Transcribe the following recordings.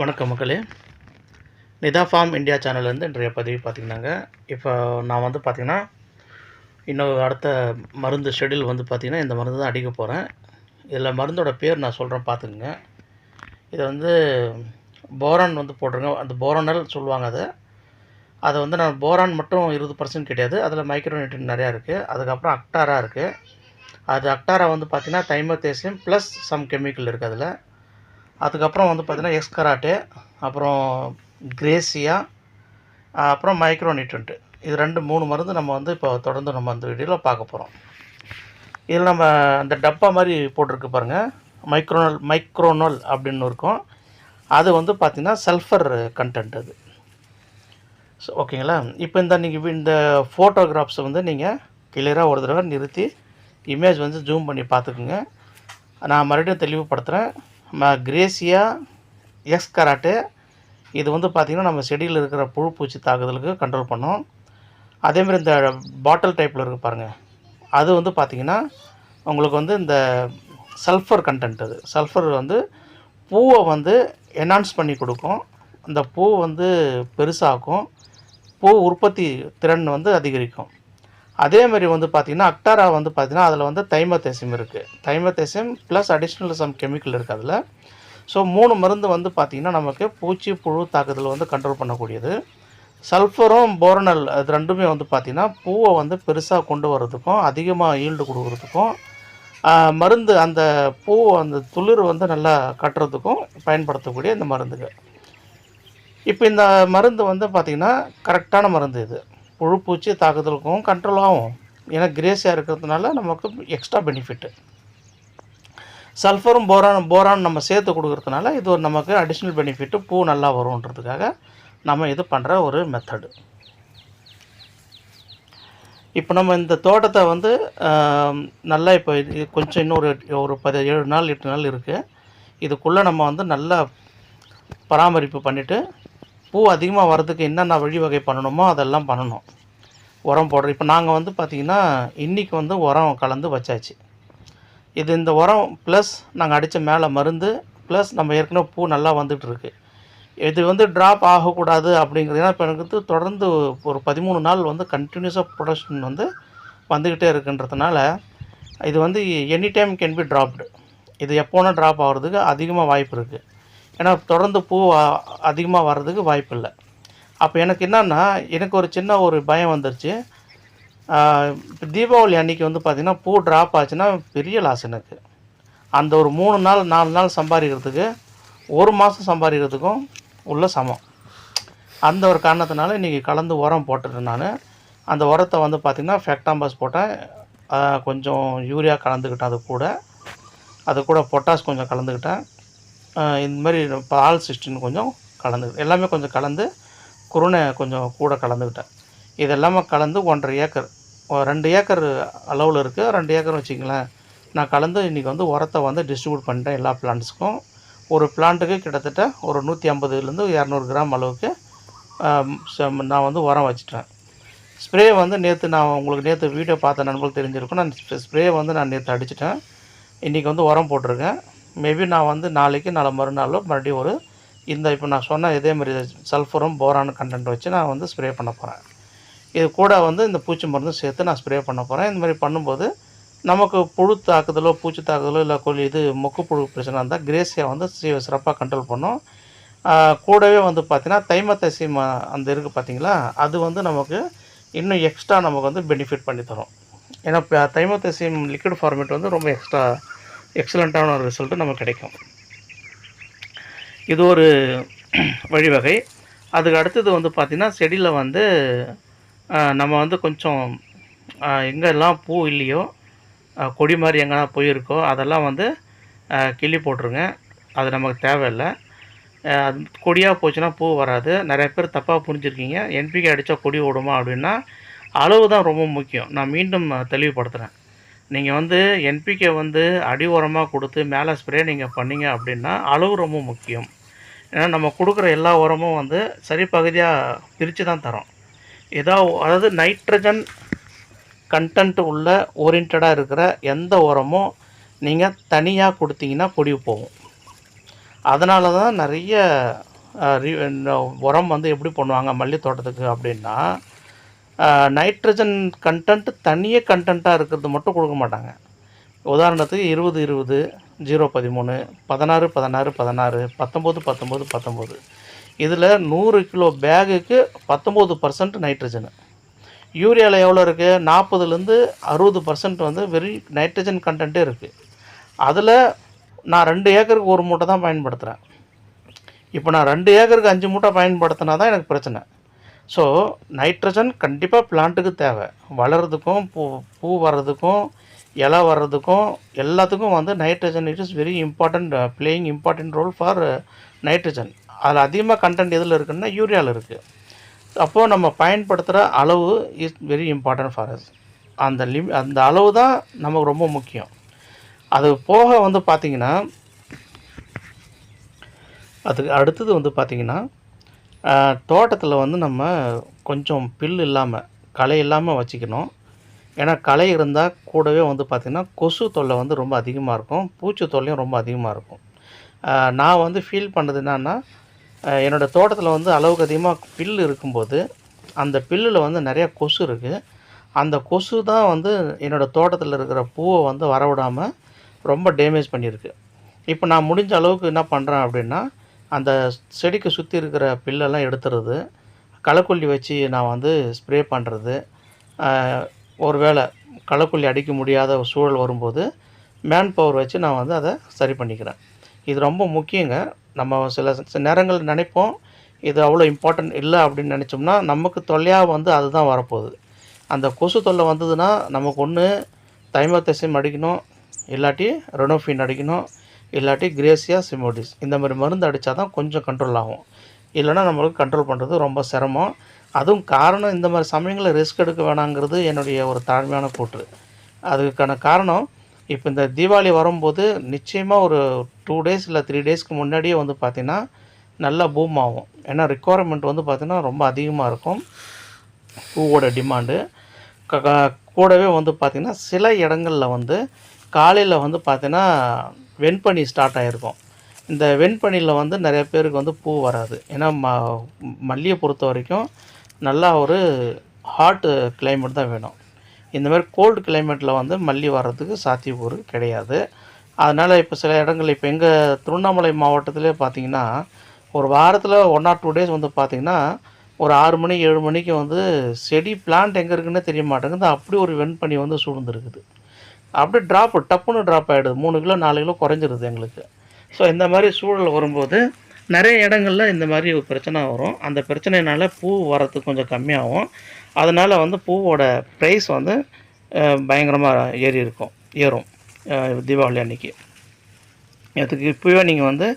வணக்கம் மக்களே. Nita farm India சேனல்லேருந்து இன்றைய பதிவு பார்த்திங்கன்னாங்க இப்போ நான் வந்து பார்த்திங்கன்னா இன்னும் அடுத்த மருந்து ஷெடியூல் வந்து பார்த்திங்கன்னா இந்த மருந்து தான் அடிக்க போகிறேன் இதில் மருந்தோட பேர் நான் சொல்கிறேன் பார்த்துக்குங்க. இதை வந்து போரான் வந்து போட்டிருங்க அந்த போரானல் சொல்லுவாங்க அதை. அதை வந்து நான் போரான் மட்டும் இருபது பர்சன்ட் கிடையாது. அதில் மைக்ரோநியூட்ரன் நிறையா இருக்குது அதுக்கப்புறம் அக்டாரா இருக்குது அது அக்டாரா வந்து பார்த்திங்கன்னா தைமத்தேசியம் ப்ளஸ் சம் கெமிக்கல் இருக்குது அதில். அதுக்கப்புறம் வந்து பார்த்திங்கன்னா எக்ஸ்கராட்டு அப்புறம் கிரேசியா அப்புறம் மைக்ரோநியூட்ரண்ட்டு இது ரெண்டு மூணு மருந்து நம்ம வந்து இப்போ தொடர்ந்து நம்ம அந்த வீடியோவில் பார்க்க போகிறோம் இதில் நம்ம அந்த டப்பா மாதிரி போட்டிருக்கு பாருங்கள் மைக்ரோனல் மைக்ரோனல் அப்படின்னு இருக்கும். அது வந்து பார்த்திங்கன்னா சல்ஃபர் கண்டென்ட் அது. ஸோ ஓகேங்களா இப்போ இந்த நீங்கள் இந்த ஃபோட்டோகிராஃப்ஸை வந்து நீங்கள் கிளியராக ஒரு தடவை நிறுத்தி இமேஜ் வந்து ஜூம் பண்ணி பார்த்துக்குங்க. நான் மறுபடியும் தெளிவுபடுத்துகிறேன் கிரேசியா எக்ஸ் கராட்டே இது வந்து பார்த்திங்கன்னா நம்ம செடியில் இருக்கிற புழு பூச்சி தாக்குதலுக்கு கண்ட்ரோல் பண்ணும். அதேமாதிரி இந்த பாட்டில் டைப்பில் இருக்குது பாருங்கள் அது வந்து பார்த்திங்கன்னா உங்களுக்கு வந்து இந்த சல்ஃபர் கண்டென்ட் அது. சல்ஃபர் வந்து பூவை வந்து என்ஹான்ஸ் பண்ணி கொடுக்கும். அந்த பூ வந்து பெருசாக்கும் பூ உற்பத்தி திறன் வந்து அதிகரிக்கும். அதே மாதிரி வந்து பார்த்திங்கன்னா அக்டாரா வந்து பார்த்திங்கன்னா அதில் வந்து தைமத்தேசியம் இருக்குது தைமத்தேசியம் ப்ளஸ் அடிஷ்னல் சம் கெமிக்கல் இருக்குது அதில். ஸோ மூணு மருந்து வந்து பார்த்திங்கன்னா நமக்கு பூச்சி புழு தாக்குதல் வந்து கண்ட்ரோல் பண்ணக்கூடியது. சல்ஃபரும் போரனல் அது ரெண்டுமே வந்து பார்த்திங்கன்னா பூவை வந்து பெருசாக கொண்டு வர்றதுக்கும் அதிகமாக ஈல்டு கொடுக்குறதுக்கும் மருந்து அந்த பூவை அந்த துளிர் வந்து நல்லா கட்டுறதுக்கும் பயன்படுத்தக்கூடிய இந்த மருந்துகள். இப்போ இந்த மருந்து வந்து பார்த்திங்கன்னா கரெக்டான மருந்து இது. புழு பூச்சி தாக்குதலுக்கும் கண்ட்ரோல் ஆகும். ஏன்னா கிரேஸியாக இருக்கிறதுனால நமக்கு எக்ஸ்ட்ரா பெனிஃபிட்டு சல்ஃபரும் போரான் போரான் நம்ம சேர்த்து கொடுக்குறதுனால இது ஒரு நமக்கு அடிஷ்னல் பெனிஃபிட்டு பூ நல்லா வரும்ன்றதுக்காக நம்ம இது பண்ணுற ஒரு மெத்தடு இப்போ நம்ம இந்த தோட்டத்தை வந்து நல்லா இப்போ இது கொஞ்சம் ஒரு ஒரு பதி ஏழு நாள் எட்டு நாள் இருக்குது இதுக்குள்ளே நம்ம வந்து நல்லா பராமரிப்பு பண்ணிவிட்டு பூ அதிகமாக வர்றதுக்கு என்னென்ன வழிவகை பண்ணணுமோ அதெல்லாம் பண்ணணும். உரம் போடுறோம் இப்போ நாங்கள் வந்து பார்த்திங்கன்னா இன்றைக்கி வந்து உரம் கலந்து வச்சாச்சு. இது இந்த உரம் ப்ளஸ் நாங்கள் அடித்த மேலே மருந்து ப்ளஸ் நம்ம ஏற்கனவே பூ நல்லா வந்துட்டு இருக்கு இது வந்து ட்ராப் ஆகக்கூடாது அப்படிங்கிறதுனா இப்போ எனக்கு வந்து தொடர்ந்து ஒரு பதிமூணு நாள் வந்து கண்டினியூஸாக ப்ரொடக்ஷன் வந்து வந்துக்கிட்டே இருக்குன்றதுனால இது வந்து any time can be dropped இது எப்போனா ட்ராப் ஆகிறதுக்கு அதிகமாக வாய்ப்பு இருக்குது ஏன்னா தொடர்ந்து பூ அதிகமாக வர்றதுக்கு வாய்ப்பு இல்லை. அப்போ எனக்கு என்னென்னா எனக்கு ஒரு சின்ன ஒரு பயம் வந்துருச்சு. இப்போ தீபாவளி அன்றைக்கி வந்து பார்த்திங்கன்னா பூ ட்ராப் ஆச்சுன்னா பெரிய லாஸ் எனக்கு. அந்த ஒரு மூணு நாள் நாலு நாள் சம்பாதிக்கிறதுக்கு ஒரு மாதம் சம்பாதிக்கிறதுக்கும் உள்ள சமம். அந்த ஒரு காரணத்தினால இன்றைக்கி கலந்து உரம் போட்டுட்டேன் நான். அந்த உரத்தை வந்து பார்த்திங்கன்னா ஃபேக்டாம்பஸ் போட்டேன். கொஞ்சம் யூரியா கலந்துக்கிட்டேன் அது கூட. அது கூட பொட்டாஸ் கொஞ்சம் கலந்துக்கிட்டேன். இந்த மாதிரி பால் சிஸ்டின் கொஞ்சம் கலந்து எல்லாமே கொஞ்சம் கலந்து குருணை கொஞ்சம் கூட கலந்துக்கிட்டேன். இது எல்லாமே கலந்து ஒன்றரை ஏக்கர். ரெண்டு ஏக்கர் அளவில் இருக்குது ரெண்டு ஏக்கர் வச்சிங்களேன் நான் கலந்து இன்றைக்கி வந்து உரத்தை வந்து டிஸ்ட்ரிபியூட் பண்ணிட்டேன் எல்லா பிளான்ட்ஸுக்கும் ஒரு பிளான்ட்டுக்கு கிட்டத்தட்ட ஒரு நூற்றி ஐம்பதுலேருந்து இரநூறு கிராம் அளவுக்கு நான் வந்து உரம் வச்சுட்டேன். ஸ்ப்ரே வந்து நேற்று நான் உங்களுக்கு நேற்று வீடியோ பார்த்த நண்பர்கள் தெரிஞ்சிருக்கும். நான் ஸ்ப்ரே வந்து நான் நேற்று அடிச்சிட்டேன். இன்றைக்கி வந்து உரம் போட்டிருக்கேன். மேபி நான் வந்து நாளைக்கு நாளை மறுநாளோ மறுபடியும் ஒரு இந்த இப்போ நான் சொன்ன இதே மாதிரி சல்ஃபரும் போரான் கண்டென்ட் வச்சு நான் வந்து ஸ்ப்ரே பண்ண போகிறேன் இது கூட வந்து இந்த பூச்சி மருந்தும் சேர்த்து நான் ஸ்ப்ரே பண்ண போகிறேன் இந்த மாதிரி பண்ணும்போது நமக்கு புழு தாக்குதலோ பூச்சி தாக்குதலோ இல்லை கொல்லி இது மொக்கு புழு பிரச்சனை இருந்தால் கிரேசியா வந்து சிறப்பாக கண்ட்ரோல் பண்ணும். கூடவே வந்து பார்த்திங்கன்னா தைமத்தசியம் அந்த இருக்குது பார்த்தீங்களா அது வந்து நமக்கு இன்னும் எக்ஸ்ட்ரா நமக்கு வந்து பெனிஃபிட் பண்ணி தரும். ஏன்னா இப்போ லிக்விட் ஃபார்மேட் வந்து ரொம்ப எக்ஸ்ட்ரா எக்ஸலண்ட்டான ஒரு ரிசல்ட்டு நமக்கு கிடைக்கும். இது ஒரு வழிவகை. அதுக்கு அடுத்தது வந்து பார்த்திங்கன்னா செடியில் வந்து நம்ம வந்து கொஞ்சம் எங்கெல்லாம் பூ இல்லையோ கொடி மாதிரி எங்கன்னா போயிருக்கோ அதெல்லாம் வந்து கிள்ளி போட்டுருங்க. அது நமக்கு தேவையில்லை. அது கொடியாக போச்சுன்னா பூ வராது. நிறைய பேர் தப்பாக புரிஞ்சுருக்கீங்க. என்பிகே அடித்தா கொடி ஓடுமா அப்படின்னா அளவு தான் ரொம்ப முக்கியம். நான் மீண்டும் தெளிவுபடுத்துகிறேன் நீங்கள் வந்து என்பிகே வந்து அடி உரமாக கொடுத்து மேலே ஸ்ப்ரே நீங்கள் பண்ணீங்க அப்படின்னா அளவு ரொம்ப முக்கியம். ஏன்னா நம்ம கொடுக்குற எல்லா உரமும் வந்து சரி பகுதியாக பிரித்து தான் தரோம். ஏதோ அதாவது நைட்ரஜன் கண்டென்ட் உள்ள ஓரியன்டாக இருக்கிற எந்த உரமும் நீங்கள் தனியாக கொடுத்தீங்கன்னா கொடி போகும். அதனால தான் நிறைய உரம் வந்து எப்படி பண்ணுவாங்க மல்லி தோட்டத்துக்கு அப்படின்னா நைட்ரஜன் கண்டென்ட் தனியே கண்டென்ட்டாக இருக்கிறது மட்டும் கொடுக்க மாட்டாங்க. உதாரணத்துக்கு இருபது இருபது ஜீரோ பதிமூணு பதினாறு பதினாறு பதினாறு பத்தொம்போது பத்தொம்போது பத்தொம்போது. இதில் நூறு கிலோ பேகுக்கு பத்தொம்போது பர்சன்ட் நைட்ரஜனு யூரியாவில் எவ்வளோ இருக்குது நாற்பதுலேருந்து அறுபது பர்சன்ட் வந்து வெரி நைட்ரஜன் கண்டென்ட்டே இருக்குது அதில் நான் ரெண்டு ஏக்கருக்கு ஒரு மூட்டை தான் பயன்படுத்துகிறேன் இப்போ நான் ரெண்டு ஏக்கருக்கு அஞ்சு மூட்டை பயன்படுத்தினா தான் எனக்கு பிரச்சனை. ஸோ நைட்ரஜன் கண்டிப்பாக பிளான்ட்டுக்கு தேவை. வளர்கிறதுக்கும் பூ பூ வர்றதுக்கும் இலை வர்றதுக்கும் எல்லாத்துக்கும் வந்து nitrogen it is very important playing important role for nitrogen அதில் அதிகமாக கண்டென்ட் எதில் இருக்குன்னா யூரியாவில் இருக்குது அப்போது நம்ம பயன்படுத்துகிற அளவு is very important for us அந்த லிம் அந்த அளவு தான் நமக்கு ரொம்ப முக்கியம். அது போக வந்து பார்த்திங்கன்னா அதுக்கு அடுத்தது வந்து பார்த்திங்கன்னா தோட்டத்தில் வந்து நம்ம கொஞ்சம் பில் இல்லாமல் களை இல்லாமல் வச்சுக்கணும். ஏன்னா களை இருந்தால் கூடவே வந்து பார்த்திங்கன்னா கொசு தொல்லை வந்து ரொம்ப அதிகமாக இருக்கும். பூச்சி தொல்லையும் ரொம்ப அதிகமாக இருக்கும். நான் வந்து ஃபீல் பண்ணது என்னன்னா என்னோடய தோட்டத்தில் வந்து அளவுக்கு அதிகமாக பில் இருக்கும்போது அந்த பில்லில் வந்து நிறையா கொசு இருக்குது அந்த கொசு தான் வந்து என்னோடய தோட்டத்தில் இருக்கிற பூவை வந்து வரவிடாமல் ரொம்ப டேமேஜ் பண்ணியிருக்கு. இப்போ நான் முடிஞ்ச அளவுக்கு என்ன பண்ணுறேன் அப்படின்னா அந்த செடிக்கு சுற்றி இருக்கிற பில்லெல்லாம் எடுத்துறது களைக்கொல்லி வச்சு நான் வந்து ஸ்ப்ரே பண்ணுறது ஒருவேளை களைக்கொல்லி அடிக்க முடியாத சூழல் வரும்போது மேன் பவர் வச்சு நான் வந்து அதை சரி பண்ணிக்கிறேன். இது ரொம்ப முக்கியங்க. நம்ம சில சில நேரங்கள் நினைப்போம் இது அவ்வளோ இம்பார்ட்டன்ட் இல்லை அப்படின்னு நினச்சோம்னா நமக்கு தொல்லையாக வந்து அதுதான் வரப்போகுது. அந்த கொசு தொல்லை வந்ததுன்னா நமக்கு ஒன்று தைமத்தசிம் அடிக்கணும் இல்லாட்டி ரெனோஃபின் அடிக்கணும் இல்லாட்டி கிரேசியா சிமோடிஸ் இந்த மாதிரி மருந்து அடித்தா தான் கொஞ்சம் கண்ட்ரோல் ஆகும். இல்லைன்னா நம்மளுக்கு கண்ட்ரோல் பண்ணுறது ரொம்ப சிரமம். அதுவும் காரணம் இந்த மாதிரி சமயங்களில் ரிஸ்க் எடுக்க வேணாங்கிறது என்னுடைய ஒரு தாழ்மையான கூற்று. அதுக்கான காரணம் இப்போ இந்த தீபாவளி வரும்போது நிச்சயமாக ஒரு டூ டேஸ் இல்லை த்ரீ டேஸ்க்கு முன்னாடியே வந்து பார்த்திங்கன்னா நல்லா பூம் ஆகும். ஏன்னா ரிக்குவயர்மெண்ட் வந்து பார்த்திங்கன்னா ரொம்ப அதிகமாக இருக்கும். பூவோட டிமாண்டு க க- கூடவே வந்து பார்த்திங்கன்னா சில இடங்களில் வந்து காலையில் வந்து பார்த்திங்கன்னா வெண்பனி ஸ்டார்ட் ஆகிருக்கும் இந்த வெண்பனியில் வந்து நிறைய பேருக்கு வந்து பூ வராது. ஏன்னா ம மல்லியை பொறுத்த வரைக்கும் நல்லா ஒரு ஹாட்டு கிளைமேட் தான் வேணும். இந்த மாதிரி கோல்டு கிளைமேட்டில் வந்து மல்லி வர்றதுக்கு சாத்தியக்கூறு கிடையாது. அதனால் இப்போ சில இடங்கள் இப்போ எங்கள் திருவண்ணாமலை மாவட்டத்திலே பார்த்தீங்கன்னா ஒரு வாரத்தில் ஒன் ஆர் டூ டேஸ் வந்து பார்த்திங்கன்னா ஒரு ஆறு மணி ஏழு மணிக்கு வந்து செடி பிளான்ட் எங்கே இருக்குன்னே தெரிய மாட்டேங்குது. அப்படி ஒரு வெண்பனி வந்து சூழ்ந்துருக்குது. அப்படியே ட்ராப் டப்புன்னு ட்ராப் ஆகிடுது மூணு கிலோ நாலு கிலோ குறைஞ்சிருது எங்களுக்கு. ஸோ இந்த மாதிரி சூழல் வரும்போது நிறைய இடங்கள்ல இந்த மாதிரி ஒரு பிரச்சனை வரும். அந்த பிரச்சனைனால பூ வரத்துக்கு கொஞ்சம் கம்மியாகும். அதனால் வந்து பூவோட ப்ரைஸ் வந்து பயங்கரமாக ஏறி இருக்கும். ஏறும். தீபாவளி அன்னைக்கு. அதுக்கு இப்போவே நீங்கள் வந்து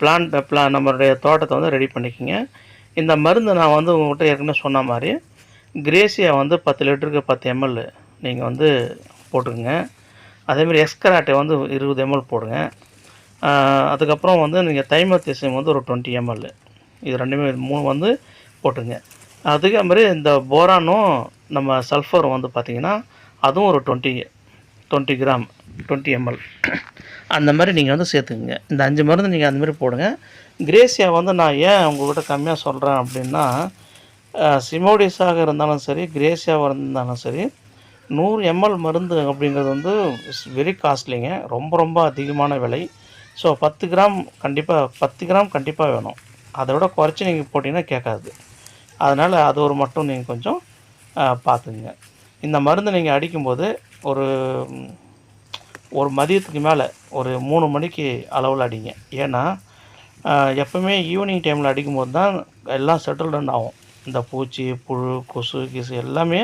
பிளான் பிளா நம்மளுடைய தோட்டத்தை வந்து ரெடி பண்ணிக்கிங்க. இந்த மருந்து நான் வந்து உங்கள்கிட்ட ஏற்கனவே சொன்ன மாதிரி கிரேசியா வந்து பத்து லிட்டருக்கு பத்து எம்எல் நீங்கள் வந்து போட்டுக்கோங்க. அதேமாதிரி எஸ்கராட்டை வந்து இருபது எம்எல் போடுங்க. அதுக்கப்புறம் வந்து நீங்கள் தைமத்தியம் வந்து ஒரு டுவெண்ட்டி எம்எல் இது ரெண்டுமே மூணு வந்து போட்டுங்க. அதுக்கே மாதிரி இந்த போரானும் நம்ம சல்ஃபர் வந்து பார்த்திங்கன்னா அதுவும் ஒரு twenty twenty gram twenty ML அந்த மாதிரி நீங்கள் வந்து சேர்த்துக்குங்க. இந்த அஞ்சு மருந்து நீங்கள் அந்த மாதிரி போடுங்க. கிரேசியா வந்து நான் ஏன் உங்கள்கிட்ட கம்மியாக சொல்கிறேன் அப்படின்னா சிமோடிஸாக இருந்தாலும் சரி கிரேசியாவாக இருந்தாலும் சரி நூறு எம்எல் மருந்து அப்படிங்கிறது வந்து இட்ஸ் வெரி காஸ்ட்லிங்க ரொம்ப ரொம்ப அதிகமான விலை. ஸோ பத்து கிராம் கண்டிப்பாக பத்து கிராம் கண்டிப்பாக வேணும். அதை விட குறைச்சி நீங்கள் போட்டிங்கன்னா கேட்காது. அதனால் அது ஒரு மட்டும் நீங்கள் கொஞ்சம் பார்த்துக்குங்க. இந்த மருந்து நீங்கள் அடிக்கும்போது ஒரு ஒரு மதியத்துக்கு மேலே ஒரு மூணு மணிக்கு அளவில் அடிங்க. ஏன்னா எப்போவுமே எப்பவுமே ஈவினிங் டைமில் அடிக்கும்போது தான் எல்லாம் செட்டில்டன் ஆகும். இந்த பூச்சி புழு கொசு கிசு எல்லாமே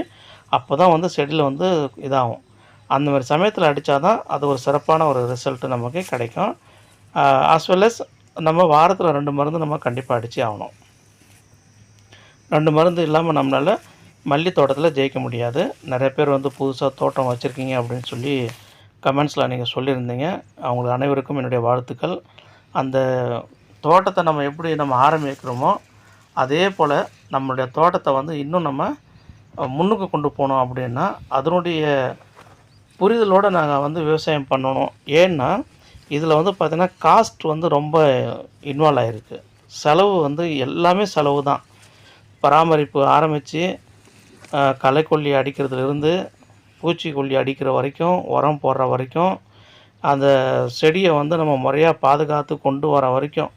அப்போ தான் வந்து செடியில் வந்து இதாகும். அந்த மாதிரி சமயத்தில் அடித்தா தான் அது ஒரு சிறப்பான ஒரு ரிசல்ட்டு நமக்கு கிடைக்கும். ஆஸ் வெல் அஸ் நம்ம வாரத்தில் ரெண்டு மருந்து நம்ம கண்டிப்பாக அடித்து ஆகணும். ரெண்டு மருந்து இல்லாமல் நம்மளால் மல்லி தோட்டத்தில் ஜெயிக்க முடியாது. நிறைய பேர் வந்து புதுசாக தோட்டம் வச்சுருக்கீங்க அப்படின்னு சொல்லி கமெண்ட்ஸில் நீங்கள் சொல்லியிருந்தீங்க. அவங்களுக்கு அனைவருக்கும் என்னுடைய வாழ்த்துக்கள். அந்த தோட்டத்தை நம்ம எப்படி நம்ம ஆரம்பிக்கிறோமோ அதே போல் நம்மளுடைய தோட்டத்தை வந்து இன்னும் நம்ம முன்னுக்கு கொண்டு போனோம் அப்படின்னா அதனுடைய புரிதலோடு நாங்கள் வந்து விவசாயம் பண்ணணும். ஏன்னா இதில் வந்து பார்த்திங்கன்னா காஸ்ட் வந்து ரொம்ப இன்வால்வ் ஆகிருக்கு செலவு வந்து எல்லாமே செலவு தான். பராமரிப்பு ஆரம்பித்து களைக்கொல்லி அடிக்கிறதுலேருந்து பூச்சிக்கொல்லி அடிக்கிற வரைக்கும் உரம் போடுற வரைக்கும் அந்த செடியை வந்து நம்ம முறையாக பாதுகாத்து கொண்டு வர வரைக்கும்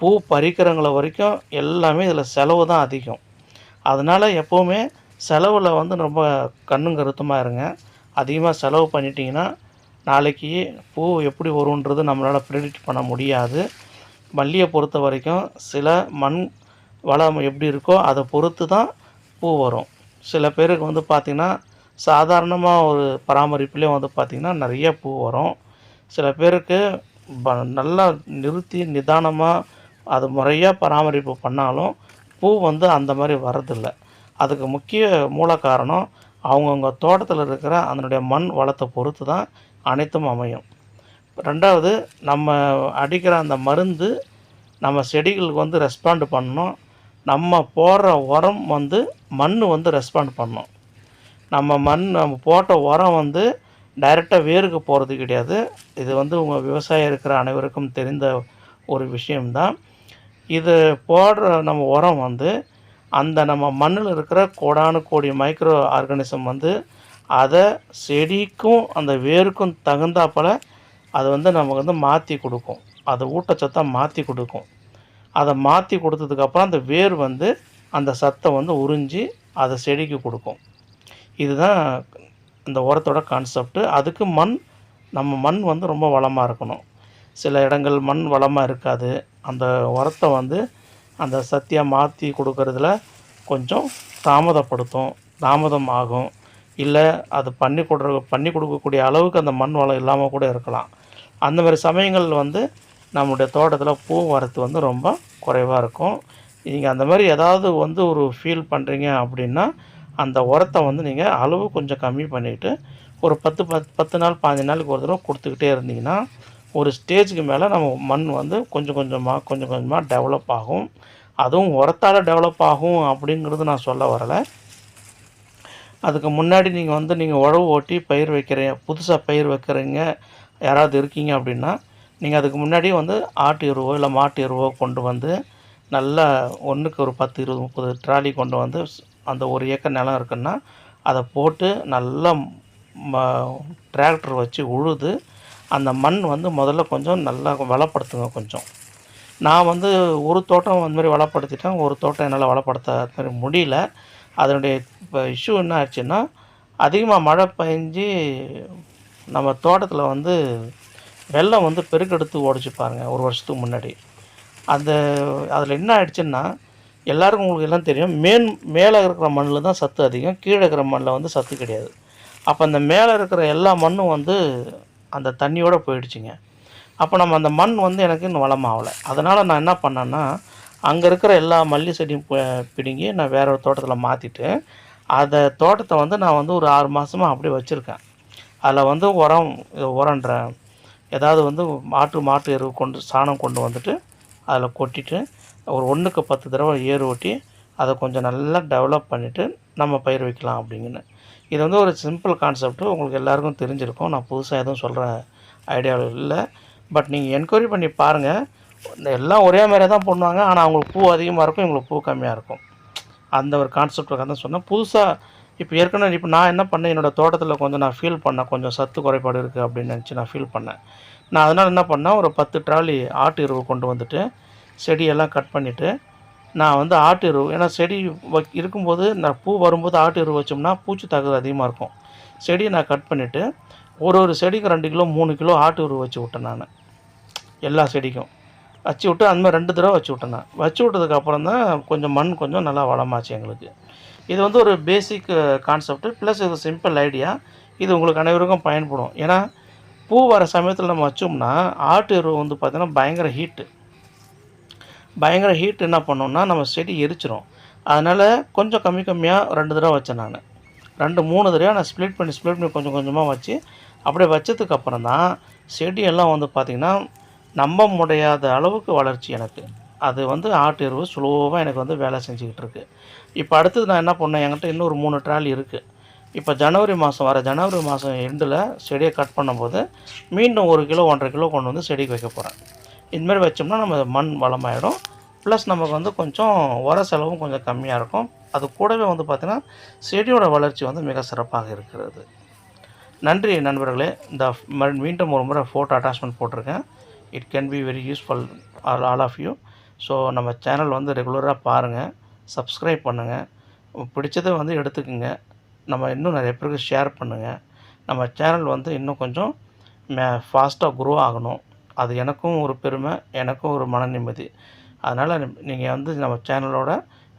பூ பறிக்கிறவங்கள வரைக்கும் எல்லாமே இதில் செலவு தான் அதிகம். அதனால் எப்போவுமே செலவில் வந்து ரொம்ப கண்ணும் கருத்துமாக இருங்க. அதிகமாக செலவு பண்ணிட்டீங்கன்னா நாளைக்கு பூ எப்படி வரும்ன்றது நம்மளால் ப்ரிடிக்ட் பண்ண முடியாது. மல்லியை பொறுத்த வரைக்கும் சில மண் வளம் எப்படி இருக்கோ அதை பொறுத்து தான் பூ வரும். சில பேருக்கு வந்து பார்த்திங்கன்னா சாதாரணமாக ஒரு பராமரிப்புலேயே வந்து பார்த்திங்கன்னா நிறைய பூ வரும். சில பேருக்கு ப நல்லா நிறுத்தி நிதானமாக அது முறையாக பராமரிப்பு பண்ணாலும் பூ வந்து அந்த மாதிரி வரதில்லை அதுக்கு முக்கிய மூல காரணம் அவங்கவுங்க தோட்டத்தில் இருக்கிற அதனுடைய மண் வளத்தை பொறுத்து தான் அனைத்தும் அமையும். ரெண்டாவது நம்ம அடிக்கிற அந்த மருந்து நம்ம செடிகளுக்கு வந்து ரெஸ்பாண்ட் பண்ணணும். நம்ம போடுற உரம் வந்து மண் வந்து ரெஸ்பாண்ட் பண்ணணும் நம்ம மண் நம்ம போட்ட உரம் வந்து டைரெக்டாக வேருக்கு போகிறது கிடையாது. இது வந்து உங்கள் விவசாயம் இருக்கிற அனைவருக்கும் தெரிந்த ஒரு விஷயம்தான். இது போடுற நம்ம உரம் வந்து அந்த நம்ம மண்ணில் இருக்கிற கோடானு கோடி மைக்ரோ ஆர்கானிசம் வந்து அதை செடிக்கும் அந்த வேருக்கும் தகுந்தாப்பில் அது வந்து நமக்கு வந்து மாற்றி கொடுக்கும். அது ஊட்டச்சத்தை மாற்றி கொடுக்கும். அதை மாற்றி கொடுத்ததுக்கப்புறம் அந்த வேர் வந்து அந்த சத்தை வந்து உறிஞ்சி அதை செடிக்கு கொடுக்கும். இதுதான் இந்த உரத்தோட கான்செப்ட்டு அதுக்கு மண் நம்ம மண் வந்து ரொம்ப வளமாக இருக்கணும். சில இடங்கள் மண் வளமாக இருக்காது. அந்த உரத்தை வந்து அந்த சத்தியாக மாற்றி கொடுக்கறதுல கொஞ்சம் தாமதப்படுத்தும் தாமதம் ஆகும் இல்லை அது பண்ணி கொடுற பண்ணி கொடுக்கக்கூடிய அளவுக்கு அந்த மண் வளம் இல்லாமல் கூட இருக்கலாம். அந்த மாதிரி சமயங்கள் வந்து நம்முடைய தோட்டத்தில் பூ வரத்து வந்து ரொம்ப குறைவாக இருக்கும். நீங்கள் அந்த மாதிரி ஏதாவது வந்து ஒரு ஃபீல் பண்ணுறீங்க அப்படின்னா அந்த உரத்தை வந்து நீங்கள் அளவு கொஞ்சம் கம்மி பண்ணிவிட்டு ஒரு பத்து பத்து பத்து நாள் பாஞ்சு நாளுக்கு ஒரு தடவை கொடுத்துக்கிட்டே இருந்தீங்கன்னா ஒரு ஸ்டேஜுக்கு மேலே நம்ம மண் வந்து கொஞ்சம் கொஞ்சமாக கொஞ்சம் கொஞ்சமாக டெவலப் ஆகும். அதுவும் உரத்தால் டெவலப் ஆகும் அப்படிங்கிறது நான் சொல்ல வரலை. அதுக்கு முன்னாடி நீங்கள் வந்து நீங்கள் உழவு ஓட்டி பயிர் வைக்கிறீங்க புதுசாக பயிர் வைக்கிறீங்க யாராவது இருக்கீங்க அப்படின்னா நீங்கள் அதுக்கு முன்னாடி வந்து ஆட்டு எருவோ இல்லை மாட்டு எருவோ கொண்டு வந்து நல்லா ஒன்றுக்கு ஒரு பத்து இருபது முப்பது ட்ராலி கொண்டு வந்து அந்த ஒரு ஏக்கர் நிலம் இருக்குன்னா அதை போட்டு நல்லா டிராக்டர் வச்சு உழுது அந்த மண் வந்து முதல்ல கொஞ்சம் நல்லா வளப்படுத்துங்க கொஞ்சம். நான் வந்து ஒரு தோட்டம் அந்த மாதிரி வளப்படுத்திட்டேன். ஒரு தோட்டம் என்னால் வளப்படுத்த அது மாதிரி முடியல. அதனுடைய இப்போ இஷ்யூ என்ன ஆச்சுன்னா அதிகமாக மழை பெஞ்சு நம்ம தோட்டத்தில் வந்து வெள்ளம் வந்து பெருக்கெடுத்து ஓடிச்சு பாருங்கள் ஒரு வருஷத்துக்கு முன்னாடி. அந்த அதில் என்ன ஆயிடுச்சுன்னா எல்லாருக்கும் உங்களுக்கு எல்லாம் தெரியும் மேன் மேலே இருக்கிற மண்ணில் தான் சத்து அதிகம் கீழே இருக்கிற மண்ணில் வந்து சத்து கிடையாது. அப்போ அந்த மேலே இருக்கிற எல்லா மண்ணும் வந்து அந்த தண்ணியோடு போயிடுச்சுங்க. அப்போ நம்ம அந்த மண் வந்து எனக்கு இன்னும் வளமாகலை. அதனால் நான் என்ன பண்ணேன்னா அங்கே இருக்கிற எல்லா மல்லி செடியும் பி- பிடுங்கி நான் வேற ஒரு தோட்டத்தில் மாற்றிட்டு அதை தோட்டத்தை வந்து நான் வந்து ஒரு ஆறு மாதமாக அப்படியே வச்சுருக்கேன். அதில் வந்து உரம் உரன்றேன் ஏதாவது வந்து மாட்டு மாட்டு எருவு கொண்டு சாணம் கொண்டு வந்துட்டு அதில் கொட்டிட்டு ஒரு ஒன்றுக்கு பத்து தடவை ஏர் ஓட்டி அதை கொஞ்சம் நல்லா டெவலப் பண்ணிவிட்டு நம்ம பயிர் வைக்கலாம் அப்படிங்கன்னு. இது வந்து ஒரு சிம்பிள் கான்செப்ட் உங்களுக்கு எல்லாருக்கும் தெரிஞ்சிருக்கும். நான் புதுசாக எதுவும் சொல்கிற ஐடியாவில் இல்லை. பட் நீங்கள் என்கொயரி பண்ணி பாருங்கள் இந்த எல்லாம் ஒரே மாதிரியே தான் பண்ணுவாங்க. ஆனால் அவங்களுக்கு பூ அதிகமாக இருக்கும் இவங்களுக்கு பூ கம்மியாக இருக்கும். அந்த ஒரு கான்செப்ட் தான் சொன்னேன். புதுசாக இப்போ ஏற்கனவே இப்போ நான் என்ன பண்ணேன்? என்னோடய தோட்டத்தில் கொஞ்சம் நான் ஃபீல் பண்ணேன். கொஞ்சம் சத்து குறைபாடு இருக்குது அப்படின்னு நினச்சி நான் ஃபீல் பண்ணேன். நான் அதனால் என்ன பண்ணேன்? ஒரு பத்து ட்ராலி ஆட்டு எருவு கொண்டு வந்துட்டு செடியெல்லாம் கட் பண்ணிவிட்டு நான் வந்து ஆட்டு எருவு ஏன்னா செடி வ இருக்கும்போது நான் பூ வரும்போது ஆட்டு எருவு வச்சோம்னா பூச்சி தாக்குதல் அதிகமாக இருக்கும். செடியை நான் கட் பண்ணிவிட்டு ஒரு ஒரு செடிக்கு ரெண்டு கிலோ மூணு கிலோ ஆட்டு எரு வச்சு விட்டேன் நான். எல்லா செடிக்கும். வச்சு விட்டு அந்த மாதிரி ரெண்டு தடவை வச்சு விட்டேன் நான். வச்சு விட்டதுக்கப்புறம் தான் கொஞ்சம் மண் கொஞ்சம் நல்லா வளமாச்சு எங்களுக்கு. இது வந்து ஒரு பேசிக் கான்செப்ட் ப்ளஸ் இது சிம்பிள் ஐடியா இது உங்களுக்கு அனைவருக்கும் பயன்படும். ஏன்னா பூ வர சமயத்தில் நம்ம வச்சோம்னா ஆட்டு எருவு வந்து பார்த்திங்கன்னா பயங்கர ஹீட்டு பயங்கர ஹீட் என்ன பண்ணோம்னா நம்ம செடி எரிச்சிரும். அதனால் கொஞ்சம் கம்மி கம்மியாக ரெண்டு தடவை வச்சேன் நான். ரெண்டு மூணு தடவை நான் ஸ்ப்ளிட் பண்ணி ஸ்ப்ளிட் பண்ணி கொஞ்சம் கொஞ்சமாக வச்சு அப்படியே வச்சதுக்கப்புறம் தான் செடியெல்லாம் வந்து பார்த்திங்கன்னா நம்ப முடியாத அளவுக்கு வளர்ச்சி எனக்கு. அது வந்து ஆட்டு எருவு ஸ்லோவாக எனக்கு வந்து வேலை செஞ்சுக்கிட்டு இருக்குது இப்போ அடுத்தது நான் என்ன பண்ணேன்? என்கிட்ட இன்னொரு மூணு ட்ராலி இருக்குது இப்போ ஜனவரி மாதம் வர ஜனவரி மாதம் எண்டில் செடியை கட் பண்ணும்போது மீண்டும் ஒரு கிலோ ஒன்றரை கிலோ கொண்டு வந்து செடிக்கு வைக்க போகிறேன் இதுமாரி வச்சோம்னா நம்ம மண் வளமாயிடும். ப்ளஸ் நமக்கு வந்து கொஞ்சம் உர செலவும் கொஞ்சம் கம்மியாக இருக்கும். அது கூடவே வந்து பார்த்திங்கன்னா செடியோட வளர்ச்சி வந்து மிக சிறப்பாக இருக்கிறது. நன்றி நண்பர்களே. இந்த மீண்டும் ஒரு முறை ஃபோட்டோ அட்டாச்மெண்ட் போட்டிருக்கேன். It can be very useful all all of you so நம்ம சேனல் வந்து ரெகுலராக பாருங்கள் சப்ஸ்கிரைப் பண்ணுங்கள் பிடிச்சதை வந்து எடுத்துக்கோங்க. நம்ம இன்னும் நிறைய பேருக்கு ஷேர் பண்ணுங்கள் நம்ம சேனல் வந்து இன்னும் கொஞ்சம் மே ஃபாஸ்ட்டாக குரோ ஆகணும். அது எனக்கும் ஒரு பெருமை எனக்கும் ஒரு மன நிம்மதி. அதனால் நீங்கள் வந்து நம்ம சேனலோட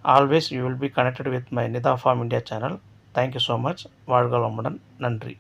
always you will be connected with my Nitha farm India channel thank you so much வாழ்க வளமுடன். நன்றி.